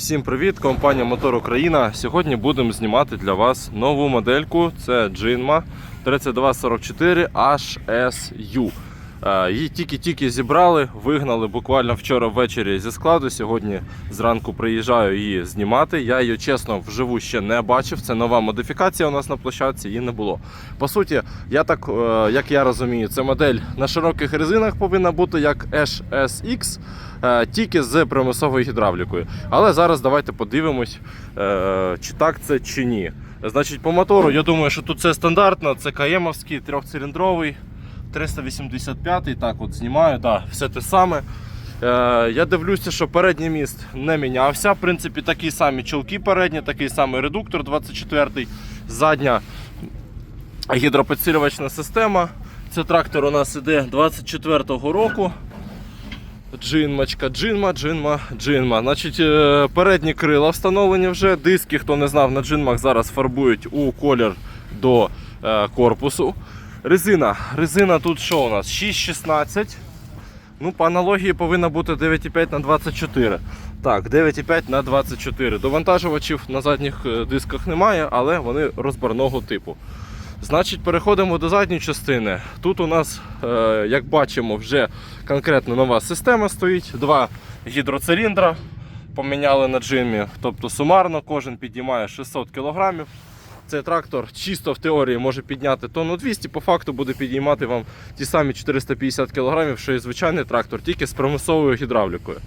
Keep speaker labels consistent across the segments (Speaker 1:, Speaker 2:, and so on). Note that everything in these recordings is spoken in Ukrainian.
Speaker 1: Всім привіт! Компанія Мотор Україна. Сьогодні будемо знімати для вас нову модельку. Це Джинма 3244 HSU. Е, Її тільки-тільки зібрали, вигнали буквально вчора ввечері зі складу. Сьогодні зранку приїжджаю її знімати. Я її чесно вживу ще не бачив. Це нова модифікація у нас на площадці, її не було. По суті, я так, е, як я розумію, це модель на широких резинах повинна бути як HSX, е, тільки з примусовою гідравлікою. Але зараз давайте подивимось, е, чи так це чи ні. Значить, по мотору, я думаю, що тут це стандартно, це КМовський трьохциліндровий. 385 так от знімаю, да, все те саме. Е, я дивлюся, що передній міст не мінявся. В принципі, такі самі чолки передні, такий самий редуктор 24-й, задня гідропідсилювачна система. Це трактор у нас іде 24-го року. Джинмачка, джинма, джинма, джинма. Значить, е, передні крила встановлені вже. Диски, хто не знав, на джинмах зараз фарбують у колір до е, корпусу. Резина. Резина тут що у нас? 6,16. Ну, по аналогії повинна бути 9,5 на 24. Так, 9,5 на 24. Довантажувачів на задніх е, дисках немає, але вони розбарного типу. Значить, переходимо до задньої частини. Тут у нас, е, як бачимо, вже конкретно нова система стоїть. Два гідроциліндра поміняли на джимі. Тобто сумарно кожен підіймає 600 кг. Цей трактор чисто в теорії може підняти тонну 200, по факту буде підіймати вам ті самі 450 кг, що і звичайний трактор, тільки з примусовою гідравлікою.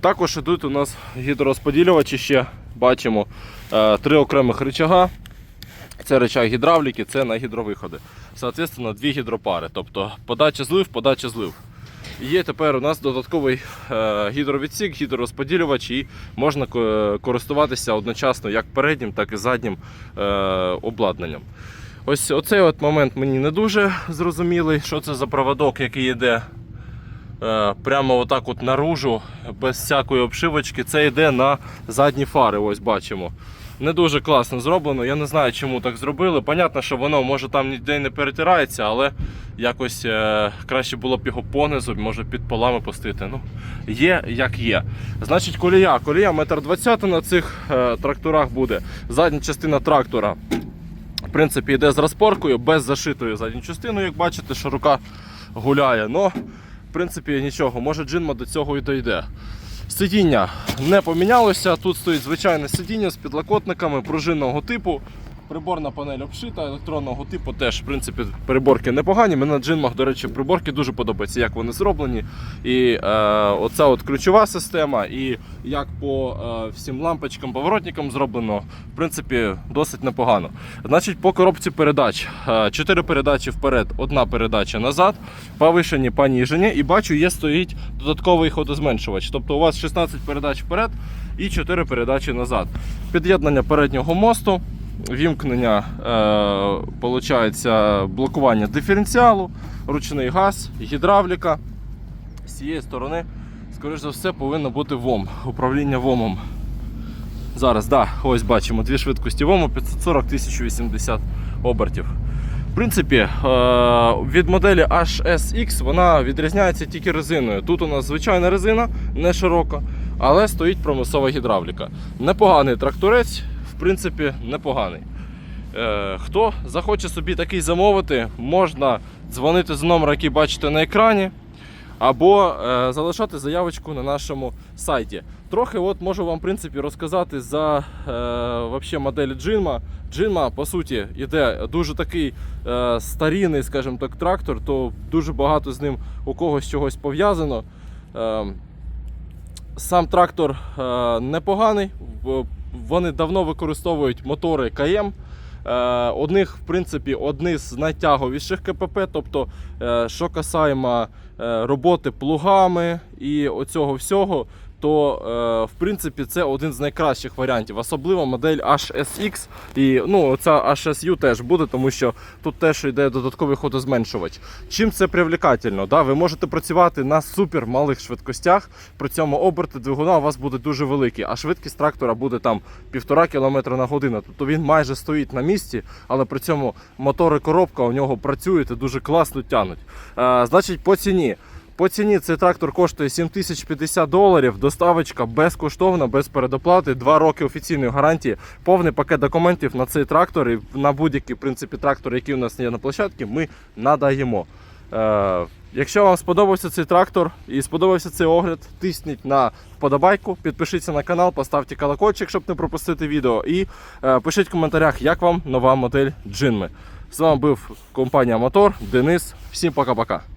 Speaker 1: Також йдуть у нас гідророзподілювачі ще бачимо е, три окремих рычага. Це рычаг гідравліки, це на гідровиходи. Соответственно, дві гідропари. Тобто подача злив, подача злив. Є тепер у нас додатковий е, гідровідсік, гідророзподілювач, і можна користуватися одночасно як переднім, так і заднім е, обладнанням. Ось оцей от момент мені не дуже зрозумілий, що це за проводок, який йде е, прямо отак от наружу, без всякої обшивочки. Це йде на задні фари. Ось бачимо. Не дуже класно зроблено. Я не знаю, чому так зробили. Понятно, що воно може там ніде не перетирається, але якось е, краще було б його понизу, може під полами пустити. Ну, є як є. Значить, колія. Колія 1,20 м на цих е, тракторах буде. Задня частина трактора. В принципі, йде з розпоркою, без зашитої задньої частини, як бачите, що рука гуляє. Но, в принципі, нічого, може джинма до цього і дойде. Сидіння не помінялося. Тут стоїть звичайне сидіння з підлокотниками пружинного типу. Приборна панель обшита, електронного типу теж, в принципі, переборки непогані. Мені на джинмах, до речі, приборки дуже подобаються, як вони зроблені. І е, оця от ключова система, і як по е, всім лампочкам, поворотникам зроблено, в принципі, досить непогано. Значить, по коробці передач. Е, Чотири передачі вперед, одна передача назад, повишені, поніжені. І бачу, є стоїть додатковий ходозменшувач. Тобто у вас 16 передач вперед і 4 передачі назад. Під'єднання переднього мосту. Вімкнення е, блокування диференціалу, ручний газ, гідравліка. З цієї сторони, скоріш за все, повинно бути ВОМ, управління ВОМом. Зараз, да, ось бачимо дві швидкості ВОМу 540-1080 обертів. В принципі, е, від моделі HSX вона відрізняється тільки резиною. Тут у нас звичайна резина, не широка, але стоїть промислова гідравліка. Непоганий тракторець, принципі, непоганий. Е, Хто захоче собі такий замовити, можна дзвонити з номера, який бачите на екрані, або е, залишати заявочку на нашому сайті. Трохи от можу вам в принципі розказати за е, вообще модель Джинма. Джинма, по суті, іде дуже такий е, старінний, скажімо так, трактор, то дуже багато з ним у когось чогось пов'язано. Е, сам трактор е, непоганий. Вони давно використовують мотори КМ. Е, Одних, в принципі, одні з найтяговіших КПП. Тобто, е, що касаємо е, роботи плугами і оцього всього, то е, в принципі це один з найкращих варіантів, особливо модель HSX. І ну, ця HSU теж буде, тому що тут теж йде додатковий ходозменшувач. Чим це привлекательно? Да? Ви можете працювати на супер малих швидкостях, при цьому оберти двигуна у вас буде дуже великі, а швидкість трактора буде там 1,5 км на годину. Тобто він майже стоїть на місці, але при цьому мотор і коробка у нього працюють і дуже класно тянуть. Е, значить, по ціні. По ціні цей трактор коштує 7050 доларів. Доставочка безкоштовна, без передоплати, 2 роки офіційної гарантії, повний пакет документів на цей трактор і на будь-який в принципі трактор, який у нас є на площадці, ми надаємо. Е, якщо вам сподобався цей трактор і сподобався цей огляд, тисніть на вподобайку, підпишіться на канал, поставте колокольчик, щоб не пропустити відео. І е, пишіть в коментарях, як вам нова модель Джинми. З вами був компанія Мотор, Денис. Всім пока-пока.